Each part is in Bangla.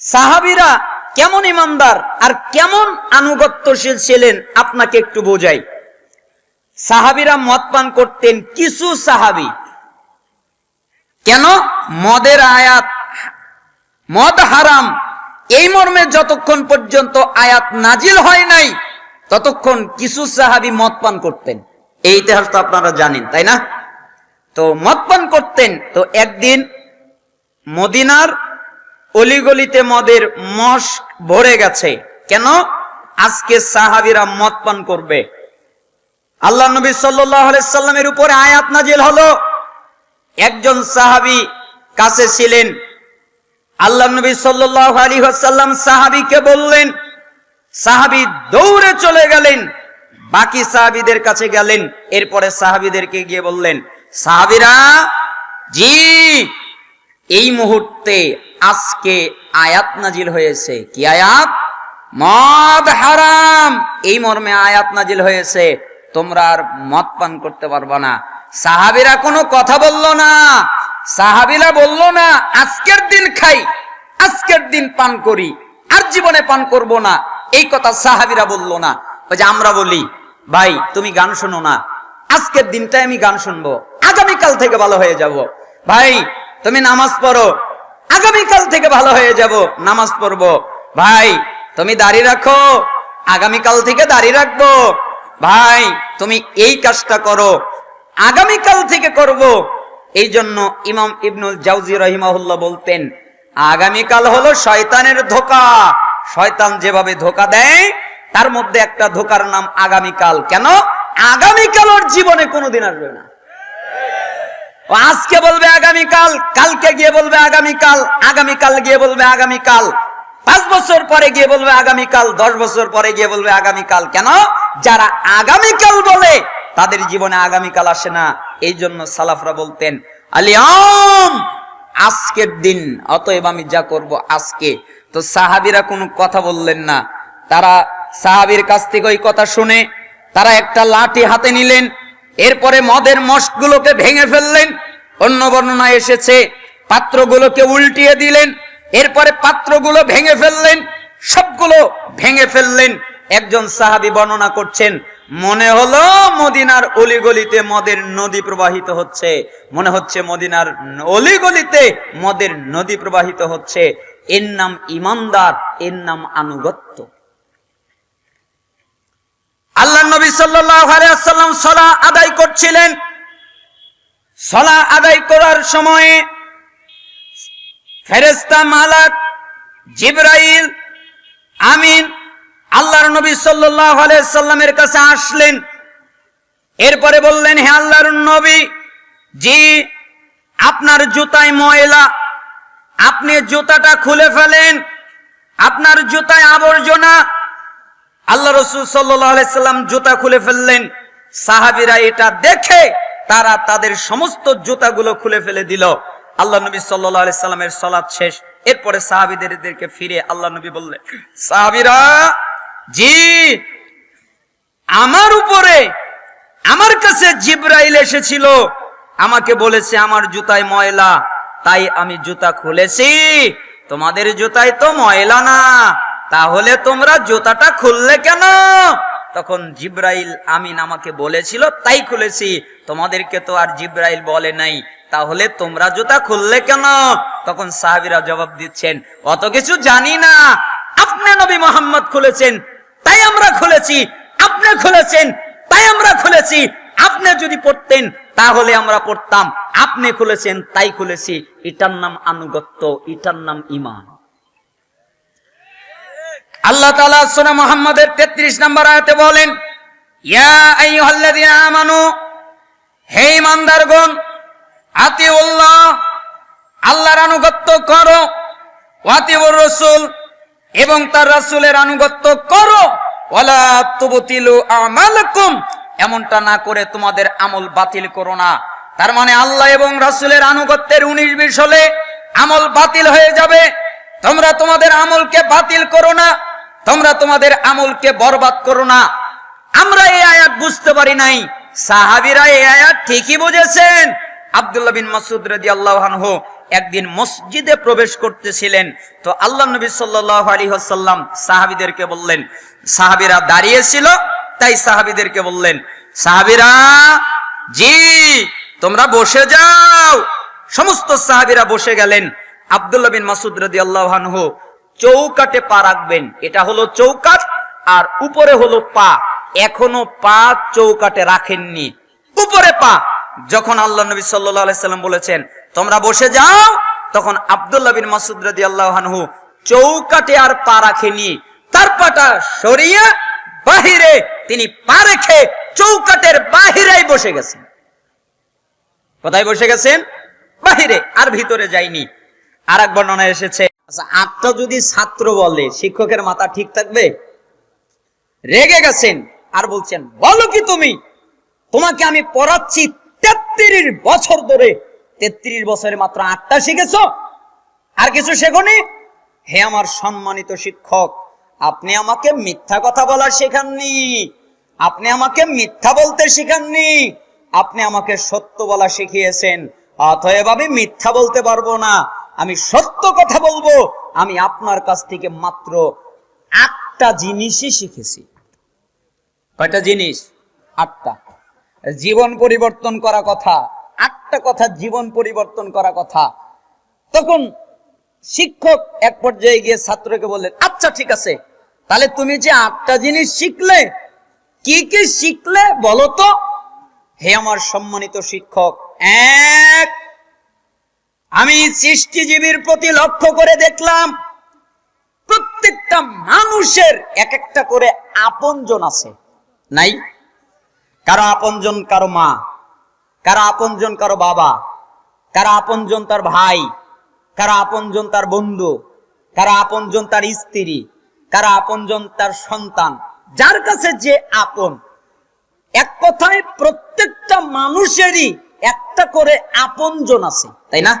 সাহাবিরা কেমন ইমানদার আর কেমন আনুগত্যশীল ছিলেন আপনাকে একটু বোঝাই। সাহাবিরা মদ পান করতেন কিছু সাহাবি। কেন? মদের আয়াত, মদ হারাম। এই মর্মে যতক্ষণ পর্যন্ত আয়াত নাজিল হয় নাই, ততক্ষণ কিছু সাহাবি মদ পান করতেন। এই ইতিহাস তো আপনারা জানেন, তাই না? তো মদ পান করতেন, তো একদিন মদিনার অলিগলিতে মদের মশ ভরে গেছে। কেন? আজকে সাহাবিরা মদ পান করবে। আল্লাহ নবী সাল্লামের উপরে আয়াত নাজিল হলো। একজন সাহাবি কাছে ছিলেন। আল্লাহ নবী সাল্লাহ আলী সাল্লাম সাহাবিকে বললেন, সাহাবি দৌড়ে চলে গেলেন। বাকি সাহাবিদের কাছে গেলেন। এরপরে সাহাবিদেরকে গিয়ে বললেন, সাহাবিরা, জি এই মুহূর্তে আজকে আয়াত নাজিল হয়েছে। কি আয়াত? মদ হারাম। এই মর্মে আয়াত নাজিল হয়েছে। তোমরা আর মদ পান করতে পারবে না। সাহাবিরা কোনো কথা বলল না। সাহাবিরা বলল না, আজকের দিন খাই, আজকের দিন পান করি, আর জীবনে পান করব না। এই কথা সাহাবিরা বলল না। ওই যে আমরা বলি, ভাই, তুমি গান শোনো না। আজকের দিনটাই আমি গান শুনব। আগামীকাল থেকে ভালো হয়ে যাব। ভাই তুমি নামাজ পড়ো। আগামীকাল থেকে ভালো হয়ে যাব, নামাজ পড়ব। ভাই, তুমি দাড়ি রাখো, আগামীকাল থেকে দাড়ি রাখব। ভাই, তুমি এই কাজটা করো, আগামীকাল থেকে করব। এই জন্য ইমাম ইবনুল জাউজি রহিমাহুল্লাহ বলতেন, আগামীকাল হলো শয়তানের ধোকা। শয়তান যেভাবে ধোকা দেয়, তার মধ্যে একটা ধোকার নাম আগামীকাল। কেন? আগামীকাল ওর জীবনে কোনোদিন আসবে না। ও আজকে বলবে আগামীকাল, কালকে গিয়ে বলবে আগামীকাল আগামীকাল গিয়ে বলবে আগামীকাল। পাঁচ বছর পরে গিয়ে বলবে আগামীকাল, দশ বছর পরে গিয়ে বলবে আগামীকাল। কেন? যারা আগামীকাল বলে, তাদের জীবনে আগামীকাল আসে না। এই জন্য সালাফরা বলতেন আলিয়াম আজকের দিন, অতএব আমি যা করব আজকে। তো সাহাবিরা কোনো কথা বললেন না। তারা সাহাবির কাছ থেকে ওই কথা শুনে, তারা একটা লাঠি হাতে নিলেন এরপরে মদের মস্কগুলোকে ভেঙে ফেললেন, অন্য বর্ণনা এসেছে, পাত্রগুলোকে উল্টিয়ে দিলেন, এরপরে পাত্রগুলো ভেঙে ফেললেন, সবগুলো ভেঙে ফেললেন। একজন সাহাবি বর্ণনা করছেন, মনে হলো মদিনার অলিগলিতে মদের নদী প্রবাহিত হচ্ছে, মনে হচ্ছে মদিনার অলিগলিতে মদের নদী প্রবাহিত হচ্ছে। এর নাম ইমানদার, এর নাম আনুগত্য। আল্লাহ নবী সাল্লাম সলা আদায় করছিলেন। সলা আদায় করার সময়ে ফেরেস্তা মালাক জিব্রাইল আমিন আল্লাহর নবী সাল্লাহ সাল্লামের কাছে আসলেন। এরপরে বললেন, হে আল্লাহর নবী, জি, আপনার জুতায় ময়লা, আপনি জুতাটা খুলে ফেলেন, আপনার জুতায় আবর্জনা আল্লাহ রসুল সাল্লাম জুতা খুলে ফেললেন। সাহাবিরা এটা দেখে তারা তাদের সমস্ত জুতাগুলো খুলে ফেলে দিল। আল্লাহ নবী সাল্লামের সলাদ শেষ। এরপরে সাহাবিদেরকে ফিরে আল্লাহ নবী বললেন, সাহাবিরা, জি, আমার উপরে আমার কাছে জিব্রাইল এসেছিল। আমাকে বলেছে, আমার জুতায় ময়লা। তাই আমি জুতা খুলেছি। তোমাদের জুতায় তো ময়লা না। তাহলে তোমরা জুতাটা খুললে কেন? তখন জিব্রাইল আমিন আমাকে বলেছিল, তাই খুলেছি, তোমাদেরকে তো আর জিব্রাইল বলে নাই, তাহলে তোমরা জুতা খুললে কেন? তখন সাহাবিরা জবাব দিচ্ছেন, অত কিছু জানি না, আপনি নবী মোহাম্মদ খুলেছেন, তাই আমরা খুলেছি, আপনি খুলেছেন, তাই আমরা খুলেছি, আপনি যদি পড়তেন, তাহলে আমরা পড়তাম, আপনি খুলেছেন, তাই খুলেছি। এটার নাম আনুগত্য, এটার নাম ইমান। আল্লাহ তালা সোনা মোহাম্মদের তেত্রিশ নম্বর আয়াতে বলেন, ইয়া আমানু, হে ইমানদারগণ, আতিউল্লাহ, আল্লাহর আনুগত্য করো ওয়াতিউর রাসূল, এবং তার রাসূলের আনুগত্য করো, ওয়ালা তুবতিলু আমালাকুম, এমনটা না করে তোমাদের আমল বাতিল করো না। তার মানে আল্লাহ এবং রাসূলের আনুগত্যের উনিশ বিশ হলে আমল বাতিল হয়ে যাবে, তোমরা তোমাদের আমলকে বাতিল করো না। তোমরা তোমাদের আমলকে বরবাদ করো না। আমরা এই আয়াত বুঝতে পারি নাই। সাহাবিরা এই আয়াত ঠিকই বুঝেছেন। আব্দুল্লাহ বিন মাসুদ রাদিয়াল্লাহু আনহু একদিন মসজিদে প্রবেশ করতেছিলেন। তো আল্লাহ নবী সাল্লাহ সাহাবিদেরকে বললেন, সাহাবিরা দাঁড়িয়েছিল তাই সাহাবিদেরকে বললেন, সাহাবিরা, জি, তোমরা বসে যাও। সমস্ত সাহাবিরা বসে গেলেন। আব্দুল্লাহ বিন মাসুদ রদি আল্লাহানহু চৌকাটে পা রাখবেন। এটা হলো চৌকাট আর উপরে হলো পা। এখনও পা চৌকাটে রাখেননি। উপরে পা। যখন আল্লাহ নবী সাল্লাম বলেছেন, তোমরা বসে যাও, তখন আব্দুল্লাহ বিন মাসুদ রদি আল্লাহানহু চৌকাটে আর পা রাখেনি। তার পাটা সরিয়ে বাহিরে তিনি পা রেখে চৌকাটের বাহিরেই বসে গেছেন। কোথায় বসে গেছেন? বাহিরে, আর ভিতরে যায়নি। আর এক বর্ণনা এসেছে আচ্ছা আটটা যদি ছাত্র বলে, শিক্ষকের মাথা ঠিক থাকবে? রেগে গেছেন আর বলছেন, বলো কি তুমি? তোমাকে আমি পড়াচ্ছি তেত্রিশ বছর ধরে। তেত্রিশ বছরে মাত্র আটটা শিখেছ? আর কিছু শেখনি? হে আমার সম্মানিত শিক্ষক, আপনি আমাকে মিথ্যা কথা বলা শেখাননি। আপনি আমাকে মিথ্যা বলতে শেখাননি। আপনি আমাকে সত্য বলা শিখিয়েছেন। অতএব আমি মিথ্যা বলতে পারব না। আমি সত্য কথা বলব, আমি আপনার কাছ থেকে মাত্র আটটা জিনিসই শিখেছি। কয়টা জিনিস? আটটা। জীবন পরিবর্তন করা কথা, আটটা কথা জীবন পরিবর্তন করা কথা। তখন শিক্ষক এক পর্যায়ে গিয়ে ছাত্রকে বললেন আচ্ছা ঠিক আছে, তাহলে তুমি যে আটটা জিনিস শিখলে, কি কি শিখলে বলো তো? হে আমার সম্মানিত শিক্ষক, এক আমি সৃষ্টিজীবীর প্রতি লক্ষ্য করে দেখলাম, প্রত্যেকটা মানুষের এক একটা করে আপনজন আছে। নাই? কারও আপনজন কারও মা, কারও আপনজন কারও বাবা, কারও আপনজন তার ভাই, কারও আপনজন তার বন্ধু, কারও আপনজন তার স্ত্রী, কারও আপনজন তার সন্তান, যার কাছে যে আপন। এক কথায় প্রত্যেকটা মানুষেরই একটা করে আপনজন আছে, তাই না?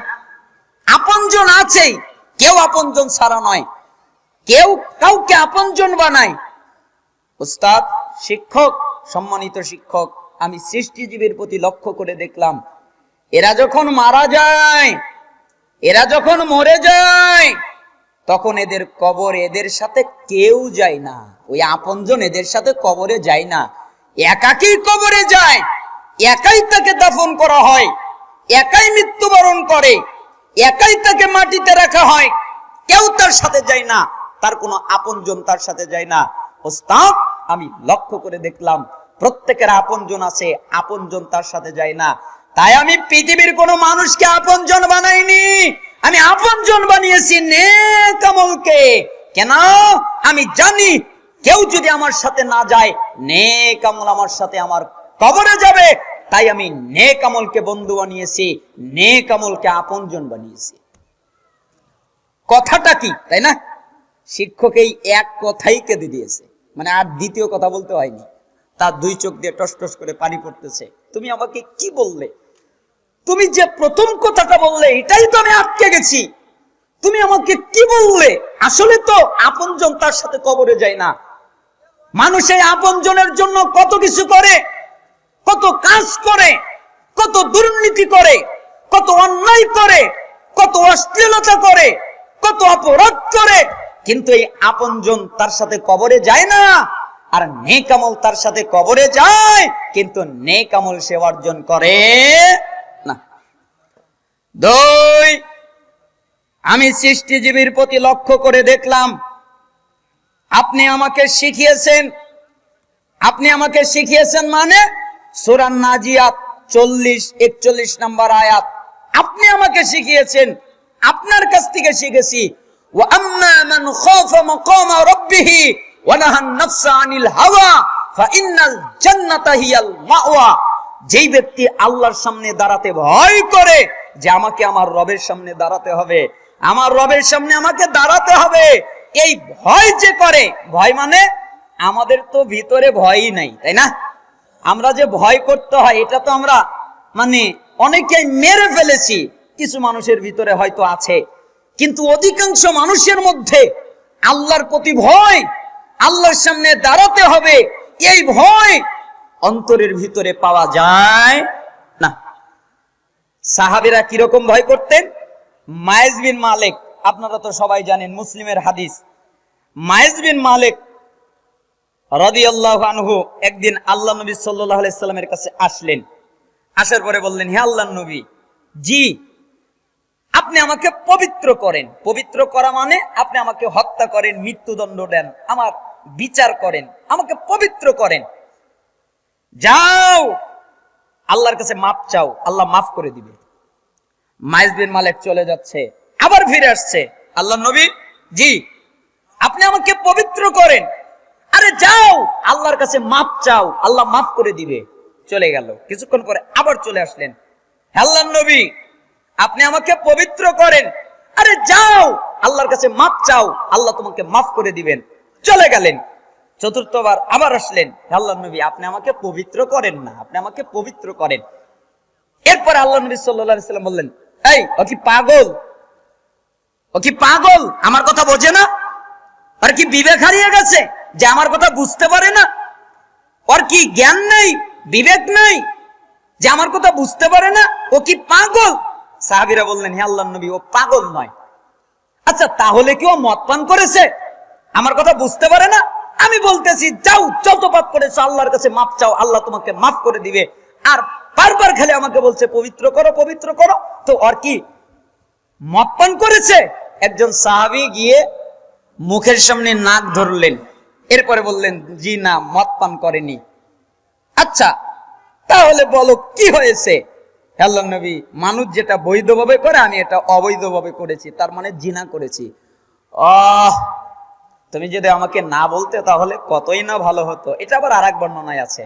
আপনজন আছেই। কেউ আপনজন ছাড়া নয়। কেউ কাউকে আপনজন বানায়। উস্তাদ, শিক্ষক, সম্মানিত শিক্ষক, আমি সৃষ্টিজীবীর প্রতি লক্ষ্য করে দেখলাম, এরা যখন মারা যায়, এরা যখন মরে যায়, তখন এদের কবর এদের সাথে কেউ যায় না। ওই আপনজন এদের সাথে কবরে যায় না। একাকেই কবরে যায়। একাই তাকে দাফন করা হয়। একাই মৃত্যুবরণ করে। একাই তাকে মাটিতে রাখা হয়। কেউ তার সাথে যায় না, তার কোনো আপনজন তার সাথে যায় না। ওস্তাদ, আমি লক্ষ্য করে দেখলাম, প্রত্যেকের আপনজন আছে, আপনজন তার সাথে যায় না। তাই আমি পৃথিবীর কোনো মানুষকে আপনজন বানাইনি। আমি আপনজন বানিয়েছি নেকামলকে কেন? আমি জানি, কেউ যদি আমার সাথে না যায় নেকামল আমার সাথে আমার কবরে যাবে। তাই আমি নেকামলকে বন্ধু বানিয়েছি নেকামলকে আপনজন বানিয়েছি। কথাটা কি, তাই না? শিক্ষক এই এক কথাই কেঁদে দিয়েছে। মানে আর দ্বিতীয় কথা বলতে হয়নি। তার দুই চোখ দিয়ে টস টস করে পানি পড়তেছে। তুমি আমাকে কি বললে? তুমি যে প্রথম কথাটা বললে, এটাই তো আমি আটকে গেছি। তুমি আমাকে কি বললে? আসলে তো আপনজন তার সাথে কবরে যায় না। মানুষ এই আপনজনের জন্য কত কিছু করে। কত কাজ করে, কত দুর্নীতি করে, কত অন্যায় করে, কত অশ্লীলতা করে, কত অপরাধ করে, কিন্তু এই আপনজন তার সাথে কবরে যায় না, আর নেকামল তার সাথে কবরে যায়, কিন্তু নেকামল সে অর্জন করে না। দুই, আমি সৃষ্টিজীবীর প্রতি লক্ষ্য করে দেখলাম, আপনি আমাকে শিখিয়েছেন, আপনি আমাকে শিখিয়েছেন মানে সুরান নাজিয়াত চল্লিশ একচল্লিশ নাম্বার আয়াত আপনি আমাকে শিখিয়েছেন আপনার কাছ থেকে শিখেছি وأما من خاف مقام ربه ونهى النفس عن الهوى فإن الجنة هي المأوى যেই ব্যক্তি আল্লাহর সামনে দাঁড়াতে ভয় করে যে আমাকে আমার রবের সামনে দাঁড়াতে হবে আমার রবের সামনে আমাকে দাঁড়াতে হবে এই ভয় যে করে ভয় মানে আমাদের তো ভিতরে ভয়ই নাই তাই না আমরা যে ভয় করতে হয়, এটা তো আমরা মানে অনেকেই মেরে ফেলেছি। কিছু মানুষের ভিতরে হয়তো আছে। কিন্তু অধিকাংশ মানুষের মধ্যে আল্লাহর প্রতি ভয়, আল্লাহর সামনে দাঁড়াতে হবে, এই ভয় অন্তরের ভিতরে পাওয়া যায় না। সাহাবিরা কীরকম ভয় করতেন? মায়েজ বিন মালিক, আপনারা তো সবাই জানেন, মুসলিমের হাদিস। মায়েজ বিন মালিক রাদিয়াল্লাহু আনহু একদিন আল্লাহ নবী সাল্লাল্লাহু আলাইহি সাল্লামের কাছে আসলেন। আসার পরে বললেন, হে আল্লাহর নবী, জি, আপনি আমাকে পবিত্র করেন। পবিত্র করা মানে আপনি আমাকে হত্যা করেন, মৃত্যুদণ্ড দেন, আমার বিচার করেন, আমাকে পবিত্র করেন। যাও, আল্লাহর কাছে মাপ চাও, আল্লাহ মাফ করে দিবে। মাইজ বিন মালিক চলে যাচ্ছে, আবার ফিরে আসছে। আল্লাহ নবী, জি, আপনি আমাকে পবিত্র করেন। আরে যাও, আল্লাহর কাছে মাপ চাও, আল্লাহ মাফ করে দিবে। চলে গেল। কিছুক্ষণ পরে আবার চলে আসলেন। আল্লাহ নবী, আপনি আমাকে পবিত্র করেন। আরে যাও, আল্লাহর কাছে মাপ চাও, আল্লাহ তোমাকে মাফ করে দিবেন। চলে গেলেন। চতুর্থবার আবার আসলেন। আল্লাহ নবী, আপনি আমাকে পবিত্র করেন না, আপনি আমাকে পবিত্র করেন। এরপর আল্লাহ নবী সাল্লাম বললেন, এই, ও কি পাগল? ও কি পাগল? আমার কথা বোঝে না? আর কি বিবেক হারিয়ে গেছে? যে আমার কথা বুঝতে পারে না, ওর কি জ্ঞান নেই, বিবেক নেই? যে আমার কথা বুঝতে পারে না, ও কি পাগল? সাহাবীরা বললেন, হে আল্লাহ নবী, ও পাগল নয়। আচ্ছা তাহলে কি ও মদ পান করেছে? আমার কথা বুঝতে পারে না? আমি বলতেছি, যাও যত পাপ করেছ, আল্লাহর কাছে মাপ চাও, আল্লাহ তোমাকে মাফ করে দিবে। আর বারবার খালি আমাকে বলছে, পবিত্র করো পবিত্র করো। তো ওর কি মদ পান করেছে? একজন সাহাবি গিয়ে মুখের সামনে নাক ধরলেন। এরপরে বললেন, জি না, মদ পান করেনি। আচ্ছা তাহলে বলো, কি হয়েছে? নবী, মানুষ যেটা বৈধভাবে করে, আমি এটা অবৈধভাবে করেছি, তার মানে জিনা করেছি। তুমি যদি আমাকে না বলতে, তাহলে কতই না ভালো হতো। এটা আবার আর এক বর্ণনায় আছে।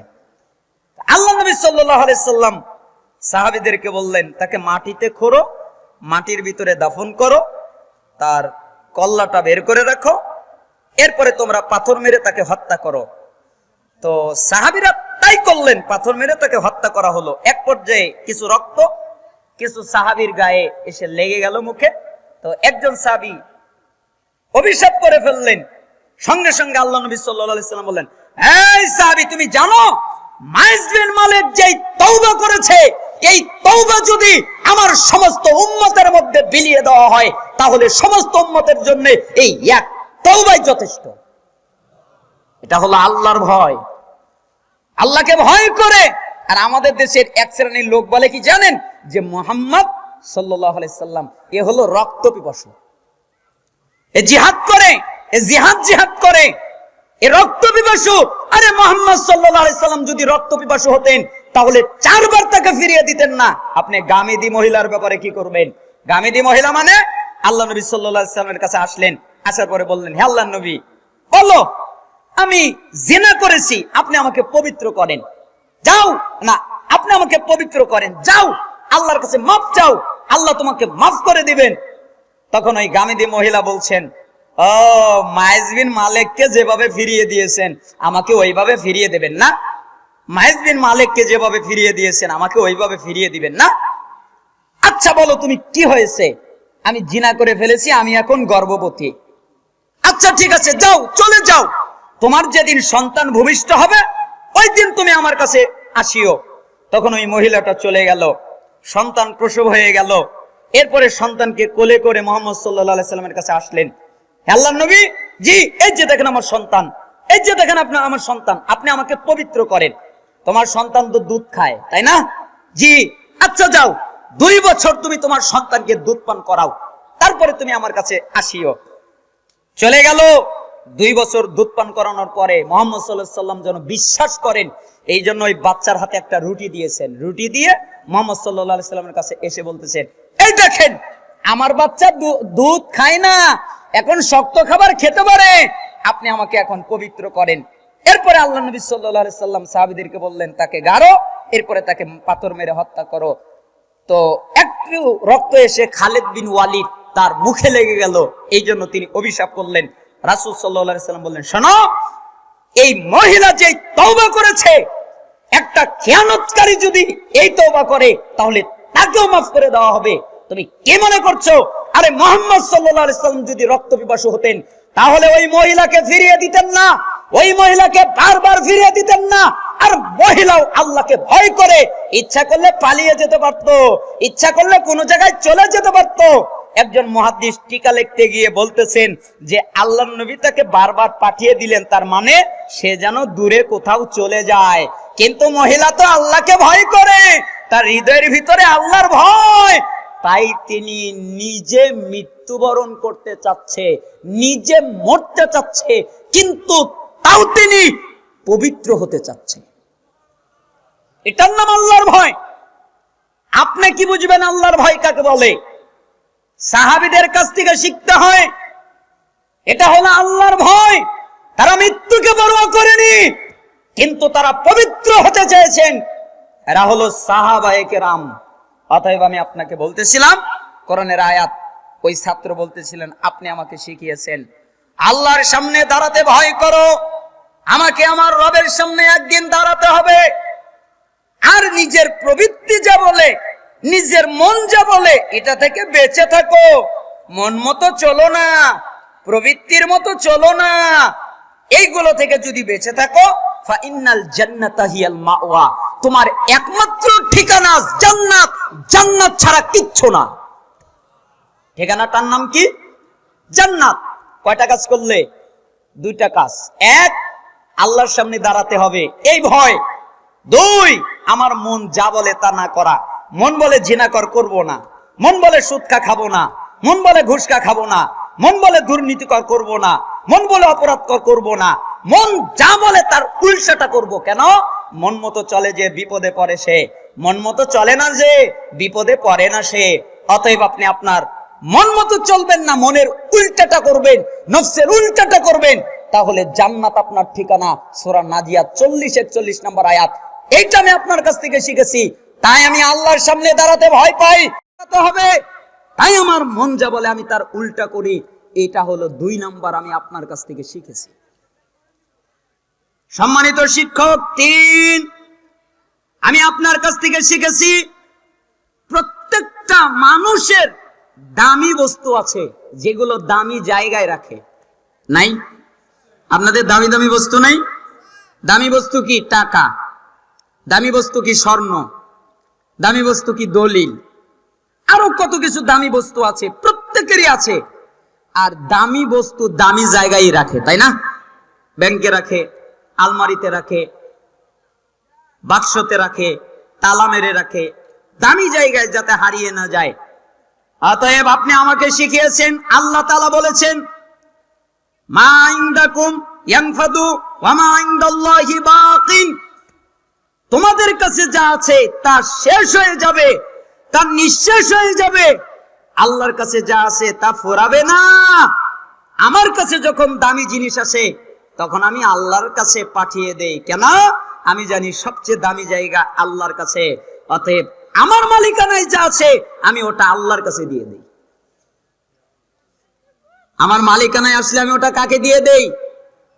আল্লাহ নবী সাল্লাহ সাল্লাম সাহাবিদেরকে বললেন, তাকে মাটিতে খোরো মাটির ভিতরে দাফন করো, তার কল্লাটা বের করে রাখো এরপরে তোমরা পাথর মেরে তাকে হত্যা করো। তো সাহাবিরা তাই করলেন, পাথর মেরে তাকে হত্যা করা হলো। এক পর্যায়ে কিছু রক্ত, কিছু সাহাবির গায়ে এসে লেগে গেল মুখে। তো একজন সাহাবি অভিশাপ করে ফেললেন। সঙ্গে সঙ্গে আল্লাহ নবী সাল্লাম বললেন, এই সাহাবী, তুমি জানো, মাইজ বিন মালিক যেই তওবা করেছে, এই তওবা যদি আমার সমস্ত উম্মতের মধ্যে বিলিয়ে দেওয়া হয়, তাহলে সমস্ত উম্মতের জন্য এই এক তওবাই যথেষ্ট। এটা হলো আল্লাহর ভয়। আল্লাহকে ভয় করে। আর আমাদের দেশের এক শ্রেণির লোক বলে কি জানেন? যে মোহাম্মদ সাল্লাম, এ হলো রক্ত এ জিহাদ করে, এ জিহাদ জিহাদ করে, এ রক্ত পিপাসু। আরে মোহাম্মদ সাল্লাম যদি রক্ত পিপাসু হতেন, তাহলে চারবার তাকে ফিরিয়ে দিতেন না। আপনি গামেদি মহিলার ব্যাপারে কি করবেন? গামেদি মহিলা মানে আল্লাহ নবী আলাইহি সাল্লামের কাছে আসলেন। আসার পরে বললেন, হে আল্লাহ নবী, বলো, আমি জেনা করেছি, আপনি আমাকে পবিত্র করেন। যাও, না, আপনি আমাকে পবিত্র করেন, যাও, আল্লাহর কাছে মাফ চাও, আল্লাহ তোমাকে মাফ করে দিবেন। তখন ওই গামিদি মহিলা বলছেন, ও মাইজবিন মালিককে যেভাবে ফিরিয়ে দিয়েছেন, আমাকে ওইভাবে ফিরিয়ে দেবেন না। মাইজবিন মালিককে যেভাবে ফিরিয়ে দিয়েছেন, আমাকে ওইভাবে ফিরিয়ে দিবেন না। আচ্ছা বলো, তুমি কি হয়েছে? আমি জিনা করে ফেলেছি, আমি এখন গর্ভবতী। আচ্ছা ঠিক আছে, যাও, চলে যাও। তোমার যেদিন সন্তান ভূমিষ্ঠ হবে, ওই দিন তুমি আমার কাছে আসিও। তখন ওই মহিলাটা চলে গেল। সন্তান প্রসব হয়ে গেল। এরপরে সন্তানকে কোলে করে মোহাম্মদ সাল্লামের কাছে আসলেন। আল্লাহ নবী, জি, এই যে দেখেন আমার সন্তান, এই যে দেখেন আপনার, আমার সন্তান, আপনি আমাকে পবিত্র করেন। তোমার সন্তান তো দুধ খায়, তাই না? জি আচ্ছা যাও, দুই বছর তুমি তোমার সন্তানকে দুধ পান করাও। তারপরে তুমি আমার কাছে আসিও। চলে গেল। দুই বছর দুধ পান করানোর পরে মোহাম্মদ সাল্লাহ সাল্লাম যেন বিশ্বাস করেন, এই জন্য ওই বাচ্চার হাতে একটা রুটি দিয়েছেন। রুটি দিয়ে মোহাম্মদ সাল্লাহ সাল্লামের কাছে এসে বলতেছেন, এই দেখেন, আমার বাচ্চা দুধ খায় না, এখন শক্ত খাবার খেতে পারে। আপনি আমাকে এখন পবিত্র করেন। এরপরে আল্লাহ নবী সাল্লাহ সাল্লাম সাহাবিদেরকে বললেন, তাকে গাড়ো এরপরে তাকে পাথর মেরে হত্যা করো। তো একটু রক্ত এসে খালেদ বিন ওয়ালিদ তার মুখে লেগে গেল। এই জন্য তিনি অভিশাপ করলেন। রাসুল সাল্লাহ সাল্লাম বললেন, শোনো, এই মহিলা যে তওবা করেছে, একটা খেয়ানতকারী যদি এই তওবা করে, তাহলে তাকেও মাফ করে দেওয়া হবে। তুমি কে মনে করছ? আরে মোহাম্মদ আলাইহি সাল্লাম যদি রক্ত পিপাসু হতেন, তাহলে ওই মহিলাকে ফিরিয়ে দিতেন না। ওই মহিলাকে বারবার ফিরিয়ে দিতেন না। আর মহিলাও আল্লাহকে ভয় করে, ইচ্ছা করলে পালিয়ে যেতে পারতো, ইচ্ছা করলে কোনো জায়গায় চলে যেতে পারতো। একজন মহাদ্দিস টিকা লিখতে গিয়ে বলতেছেন যে আল্লাহ নবী তাকে বারবার পাঠিয়ে দিলেন, তার মানে সে যেন দূরে কোথাও চলে যায়। কিন্তু মহিলা তো আল্লাহকে ভয় করে, তার হৃদয়ের ভিতরে আল্লাহর ভয়। তাই তিনি নিজে মৃত্যুবরণ করতে চাচ্ছে, নিজে মরতে চাচ্ছে, কিন্তু তাও তিনি পবিত্র হতে চাচ্ছে। এটার নাম আল্লাহর ভয়। আপনি কি বুঝবেন আল্লাহর ভয় কাকে বলে? সাহাবিদের কাছ থেকে শিখতে হয়, এটা হলো আল্লাহর ভয়। তারা মৃত্যুকে বড় করেনি, কিন্তু তারা পবিত্র হতে চেয়েছেন। এরা হলো সাহাবায়ে রাম অতএব আমি আপনাকে বলতেছিলাম করণের আয়াত, ওই ছাত্র বলতেছিলেন, আপনি আমাকে শিখিয়েছেন। আল্লাহর সামনে দাঁড়াতে ভয় করো। আমাকে আমার রবের সামনে একদিন দাঁড়াতে হবে। আর নিজের প্রবৃত্তি যা বলে নিজের মন যা বলে, এটা থেকে বেঁচে থাকো। মন মতো চলো না, প্রবৃত্তির মতো চলো না। এইগুলো থেকে যদি বেঁচে থাকো তোমার একমাত্র ঠিকানা জান্নাত জান্নাত ছাড়া কিচ্ছু না। ঠিকানাটার নাম কি? জান্নাত। কয়টা কাজ করলে? দুইটা কাজ। এক, আল্লাহর সামনে দাঁড়াতে হবে। এই ভয়। দুই, আমার মন যা বলে তা না করা। মন বলে জিনাকর করব না। মন বলে সুৎকা খাব না। মন বলে ঘুষকা খাব না। মন বলে দুর্নীতিকর করব না। মন বলে অপরাধকর করব না। মন যা বলে তার উল্টাটা করব কেন? মন মতো চলে যে বিপদে পড়ে সে। মন মতো চলে না যে বিপদে পড়ে না সে। অতএব আপনি আপনার মন মতো চলবেন না, মনের উল্টাটা করবেন, নফসের উল্টাটা করবেন। তাহলে জান্নাত আপনার ঠিকানা সোরা নাজিয়া চল্লিশ একচল্লিশ নম্বর আয়াত। এইটা আমি আপনার কাছ থেকে শিখেছি। তাই আমি আল্লাহর সামনে দাঁড়াতে ভয় পাই। হবে। তাই আমার মন যা বলে আমি তার উল্টা করি। এটা হলো দুই নাম্বার আমি আপনার কাছ থেকে শিখেছি। সম্মানিত শিক্ষক, তিন। আমি আপনার কাছ থেকে শিখেছি, প্রত্যেকটা মানুষের দামি বস্তু আছে, যেগুলো দামি জায়গায় রাখে। নাই? আপনাদের দামি দামি বস্তু নাই? দামি বস্তু কি টাকা? দামি বস্তু কি স্বর্ণ? দামি বস্তু কি দলিল? আরও কত কিছু দামি বস্তু আছে, প্রত্যেকেরই আছে। আর দামি বস্তু দামি জায়গায় রাখে, তাই না? ব্যাংকে রাখে, আলমারিতে রাখে, বাক্সতে রাখে, তালা মেরে রাখে, দামি জায়গায় যাতে হারিয়ে না যায়। অতএব আপনি আমাকে শিখিয়েছেন, আল্লাহ তালা বলেছেন, মা ইনদাকুম ইয়ানফাদু ওয়া মা ইনদাল্লাহি বাকিন। তোমাদের কাছে যা আছে তা শেষ হয়ে যাবে, তা নিঃশেষ হয়ে যাবে। আল্লাহর কাছে যা আছে তা ফোরাবে না। আমার কাছে যখন দামি জিনিস আসে, তখন আমি আল্লাহর কাছে পাঠিয়ে দেই। কেন? আমি জানি সবচেয়ে দামি জায়গা আল্লাহর কাছে। অতএব আমার মালিকানায় যা আছে, আমি ওটা আল্লাহর কাছে দিয়ে দিই। আমার মালিকানায় আসলে আমি ওটা কাকে দিয়ে দেই?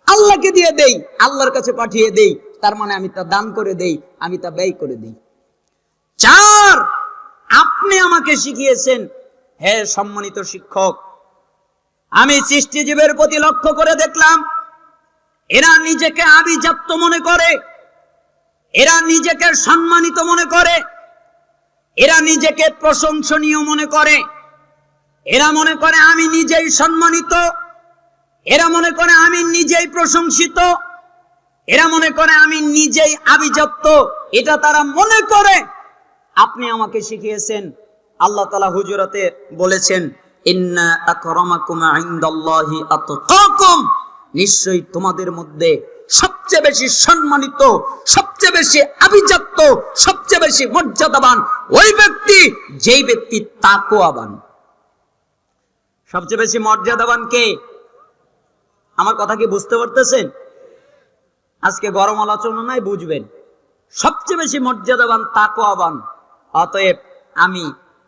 আল্লাহকে দিয়ে দেই, আল্লাহর কাছে পাঠিয়ে দেই। তার মানে আমি তা দান করে দেই, আমি তা ব্যয় করে দেই। চার, আপনি আমাকে শিখিয়েছেন, হে সম্মানিত শিক্ষক, আমি সৃষ্টিজীবের প্রতি লক্ষ্য করে দেখলাম, এরা নিজেকে আবিজাপ্ত মনে করে, এরা নিজেকে সম্মানিত মনে করে, এরা নিজেকে প্রশংসনীয় মনে করে, এরা মনে করে আমি নিজেই সম্মানিত, এরা মনে করে আমি নিজেই প্রশংসিত এরা মনে করে আমি নিজেই আবিজাপ্ত এটা তারা মনে করে। আপনি আমাকে শিখিয়েছেন। আল্লাহ তালা হুজুরাতে বলেছেন নিশ্চয়ই তোমাদের মধ্যে সবচেয়ে বেশি সম্মানিত, সবচেয়ে বেশি আভিজাত্য, সবচেয়ে বেশি মর্যাদাবান ওই ব্যক্তি, যেই ব্যক্তি তাকওয়াবান। সবচেয়ে বেশি মর্যাদাবান কে? আমার কথা কি বুঝতে পারতেছেন? আজকে গরম আলোচনা নাই, বুঝবেন। সবচেয়ে বেশি মর্যাদাবান তাকোয়াবান অতএব আমি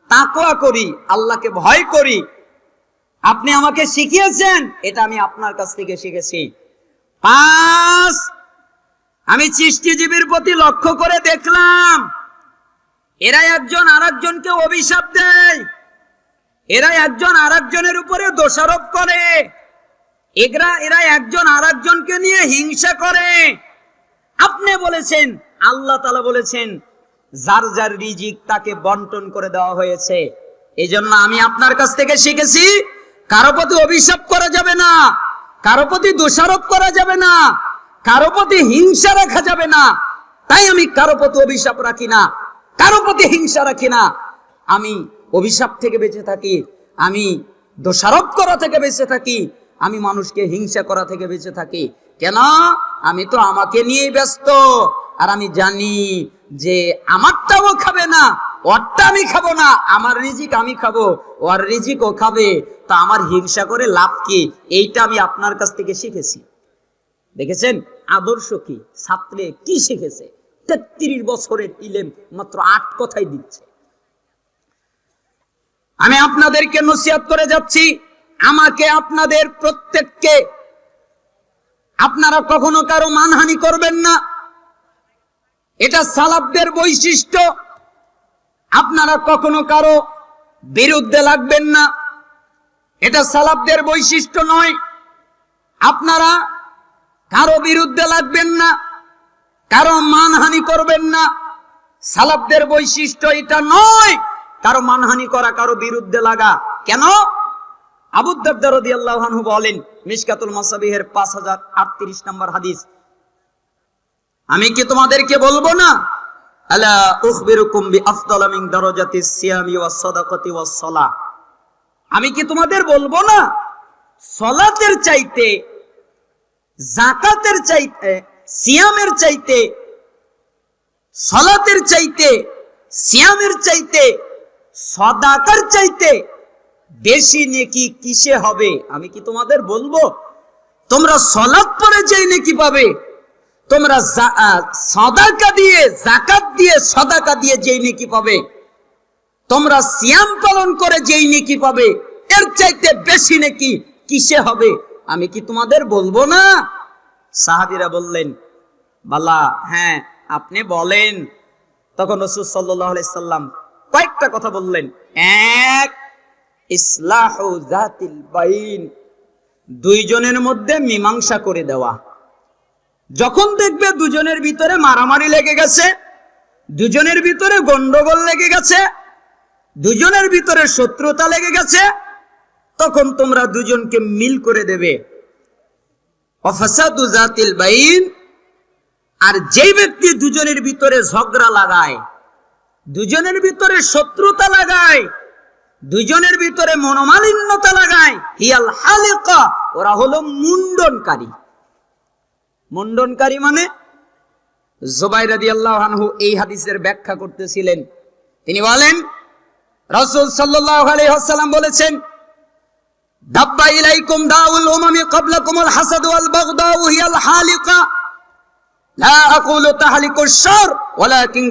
তাকওয়া করি, আল্লাহকে ভয় করি। আপনি আমাকে শিখিয়েছেন, এটা আমি আপনার কাছ থেকে শিখেছি। পাঁচ, আমি সৃষ্টিজীবীর প্রতি লক্ষ্য করে দেখলাম এরা একজন আরেকজনকে অভিশাপ দেয়। এরা একজন আরেকজনের উপরে দোষারোপ করে। এরা এরা একজন আরেকজনকে নিয়ে হিংসা করে। আপনি বলেছেন, আল্লাহ তালা বলেছেন, যার যার রিজিক তাকে বন্টন করে দেওয়া হয়েছে। এই জন্য আমি আপনার কাছ থেকে শিখেছি, কারও প্রতি অভিশাপ করা যাবে না, কারও প্রতি দোষারোপ করা যাবে না, কারও প্রতি হিংসা রাখা যাবে না। তাই আমি কারও প্রতি অভিশাপ রাখি না, কারও প্রতি হিংসা রাখি না। আমি অভিশাপ থেকে বেঁচে থাকি, আমি দোষারোপ করা থেকে বেঁচে থাকি আমি মানুষকে হিংসা করা থেকে বেঁচে থাকি। কেন? আমি তো আমাকে নিয়েই ব্যস্ত। আর আমি জানি যে আমারটাও খাবে না, ওরটা আমি খাব না, আমার রিজিক আমি খাব, ওর রিজিক ও খাবে। তা আমার হিংসা করে লাভ কি? এইটা আমি আপনার কাছ থেকে শিখেছি। দেখেছেন? আদর্শ কি? ছাত্রে কি শিখেছে? তেত্রিশ বছরের ইলেম মাত্র আট কথাই দিচ্ছে। আমি আপনাদেরকে নসিহাত করে যাচ্ছি। আমাকে আপনাদের প্রত্যেককে আপনারা কখনো কারও মানহানি করবেন না। এটা সালাবদের বৈশিষ্ট্য। আপনারা কখনো কারও বিরুদ্ধে লাগবেন না। এটা সালাবদের বৈশিষ্ট্য নয়। আপনারা কারও বিরুদ্ধে লাগবেন না, কারও মানহানি করবেন না। সালাবদের বৈশিষ্ট্য এটা নয়, কারও মানহানি করা, কারও বিরুদ্ধে লাগা। কেন? আবুদ্দার রাদিয়াল্লাহু আনহু বলেন মিশকাতুল মাসাবিহের পাঁচ হাজার আটত্রিশ নম্বর হাদিস। আমি কি তোমাদেরকে বলব না? আলা সিয়ামি ওয়াস সাদাকাতি ওয়াস সালাহ আমি কি তোমাদের বলব না? সলাতের চাইতে জাকাতের চাইতে, সিয়ামের চাইতে, সলাতের চাইতে, সিয়ামের চাইতে, সদাকার চাইতে বেশি নেকি কিসে হবে? আমি কি তোমাদের বলব? তোমরা সলাৎ পরে যেই নেকি পাবে, তোমরা সদাকা দিয়ে জাকাত দিয়ে সদাকা দিয়ে যেই নেকি পাবে। তোমরা সিয়াম পালন করে যেই নেকি পাবে, এর চাইতে বেশি নেকি কিসে হবে? আমি কি তোমাদের বলব না? সাহাবিরা বললেন, বালা হ্যাঁ আপনি বলেন। তখন রসুল সাল্লাম কয়েকটা কথা বললেন। এক ইসলাহ দুইজনের মধ্যে মীমাংসা করে দেওয়া। যখন দেখবে দুজনের ভিতরে মারামারি লেগে গেছে, দুজনের ভিতরে গন্ডগোল লেগে গেছে, দুজনের ভিতরে শত্রুতা লেগে গেছে, তখন তোমরা দুজনকে মিল করে দেবে। আর যেই ব্যক্তি দুজনের ভিতরে ঝগড়া লাগায়, দুজনের ভিতরে শত্রুতা লাগায় দুজনের ভিতরে মনোমালিন্যতা লাগায়। হিয়াল হালিকা, ওরা হলো মুন্ডনকারী। মুন্ডনকারী মানে? জোবাই এই হাদিসের ব্যাখ্যা করতেছিলেন। তিনি বলেন বলেছেন, দাব্বা ইলাইকুম দাউল উমামি ক্বাবলাকুমুল হাসাদ ওয়াল বাগদাউ হিয়াল হালিকা। লা আকুলু তাহলিকুশ ওয়ালাকিন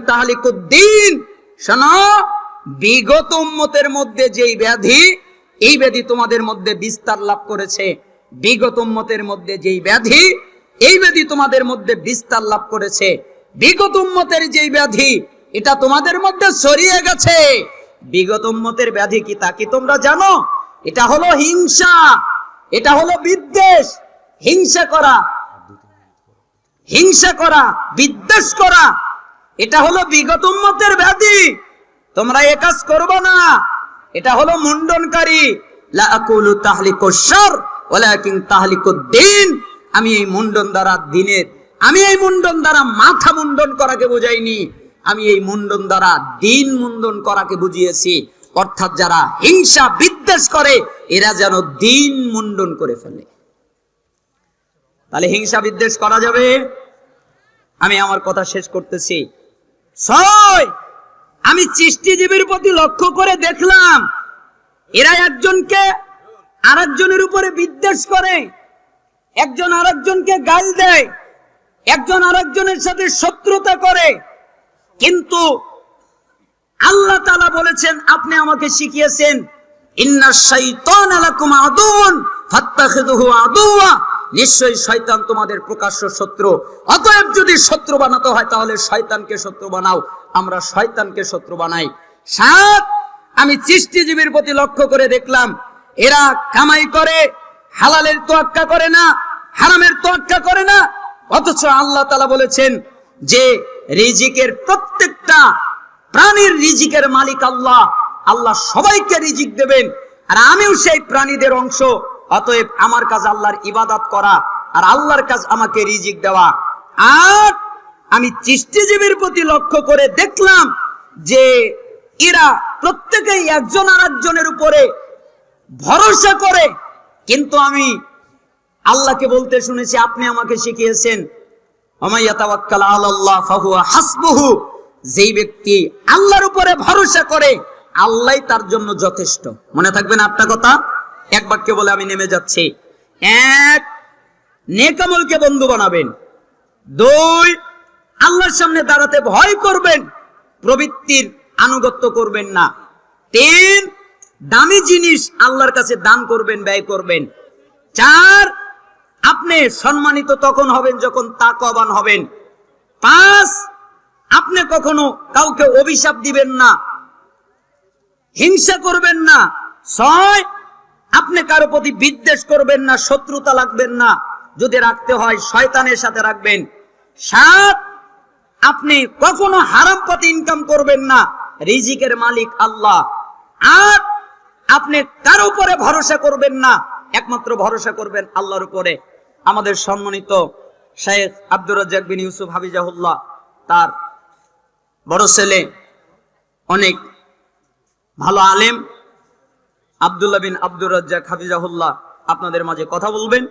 শোনো বিগত উম্মতের মধ্যে যেই ব্যাধি, এই ব্যাধি তোমাদের মধ্যে বিস্তার লাভ করেছে। বিগত উম্মতের মধ্যে যেই ব্যাধি, এই ব্যাধি তোমাদের মধ্যে বিস্তার লাভ করেছে। বিগত উম্মতের যেই ব্যাধি, এটা তোমাদের মধ্যে ছড়িয়ে গেছে। বিগত উম্মতের ব্যাধি কি তা কি তোমরা জানো? এটা হলো হিংসা। এটা হলো বিদ্বেষ। হিংসা করা। হিংসা করা, বিদ্বেষ করা। এটা হলো বিগত উম্মতের ব্যাধি। তোমরা এ কাজ করবে না। এটা হলো মুন্ডনকারী লা আকুলু আমি এই মুন্ডন দ্বারা দিনের আমি এই মুন্ডন দ্বারা মাথা মুন্ডন করাকে বুঝাইনি। আমি এই মুন্ডন দ্বারা দিন মুন্ডন করাকে বুঝিয়েছি। অর্থাৎ যারা হিংসা বিদ্বেষ করে, এরা যেন দিন মুন্ডন করে ফেলে। তাহলে হিংসা বিদ্বেষ করা যাবে? আমি আমার কথা শেষ করতেছি। ছয়! আমি সৃষ্টিজীবীর প্রতি লক্ষ্য করে দেখলাম, এরা একজনকে আরেকজনের উপরে বিদ্বেষ করে, একজন আরেকজনকে গাল দেয়, একজন আরেকজনের সাথে শত্রুতা করে। কিন্তু আল্লাহ তাআলা বলেছেন, আপনি আমাকে শিখিয়েছেন ইন্না শাইতান লাকুম আদুউন, ফাত্তাখিযুহু আদুওয়া। নিশ্চয়ই শয়তান তোমাদের প্রকাশ্য শত্রু। অতএব যদি শত্রু বানাতে হয়, তাহলে শয়তানকে শত্রু বানাও। আমরা শয়তানকে শত্রু বানাই। সাত, আমি সৃষ্টিজীবীর প্রতি লক্ষ্য করে দেখলাম, এরা কামাই করে, হালালের তোয়াক্কা করে না, হারামের তোয়াক্কা করে না। অথচ আল্লাহ তাআলা বলেছেন যে, রিজিকের প্রত্যেকটা প্রাণীর রিজিকের মালিক আল্লাহ। আল্লাহ সবাইকে রিজিক দেবেন। আর আমিও সেই প্রাণীদের অংশ। অতএব আমার কাজ আল্লাহর ইবাদত করা আর আল্লাহর কাজ আমাকে রিজিক দেওয়া। আর আমি চিষ্টিজীবীর প্রতি লক্ষ্য করে দেখলাম যে এরা প্রত্যেকেই একজন আর একজনের উপরে ভরসা করে। কিন্তু আমি আল্লাহকে বলতে শুনেছি, আপনি আমাকে শিখিয়েছেন যেই ব্যক্তি আল্লাহর উপরে ভরসা করে আল্লাহ তার জন্য যথেষ্ট। মনে থাকবে না আপনার কথা? এক বাক্যে বলে আমি নেমে যাচ্ছি। এক নেকামলকে বন্ধু বানাবেন। দুই, আল্লাহর সামনে দাঁড়াতে ভয় করবেন। প্রবৃত্তির আনুগত্য করবেন না। তিন, দামি জিনিস আল্লাহর কাছে দান করবেন, ব্যয় করবেন। চার, আপনি সম্মানিত তখন হবেন যখন তাকবান হবেন। পাঁচ, আপনি কখনো কাউকে অভিশাপ দিবেন না। হিংসা করবেন না। ছয় আপনি কারও প্রতি বিদ্বেষ করবেন না, শত্রুতা লাগবেন না। যদি রাখতে হয়, শয়তানের সাথে রাখবেন। সাত, আপনি কখনো হারাম পথে ইনকাম করবেন না। রিজিকের মালিক আল্লাহ। আর আপনি কারও উপরে ভরসা করবেন না। একমাত্র ভরসা করবেন আল্লাহর উপরে। আমাদের সম্মানিত শেখ আব্দুর রাজ্জাক বিন ইউসুফ হাবিজাহুল্লাহ তার বড় ছেলে, অনেক ভালো আলেম আব্দুল্লাহ বিন আব্দুর রাজ্জাক হাফিজাহুল্লাহ আপনাদের মাঝে কথা বলবেন।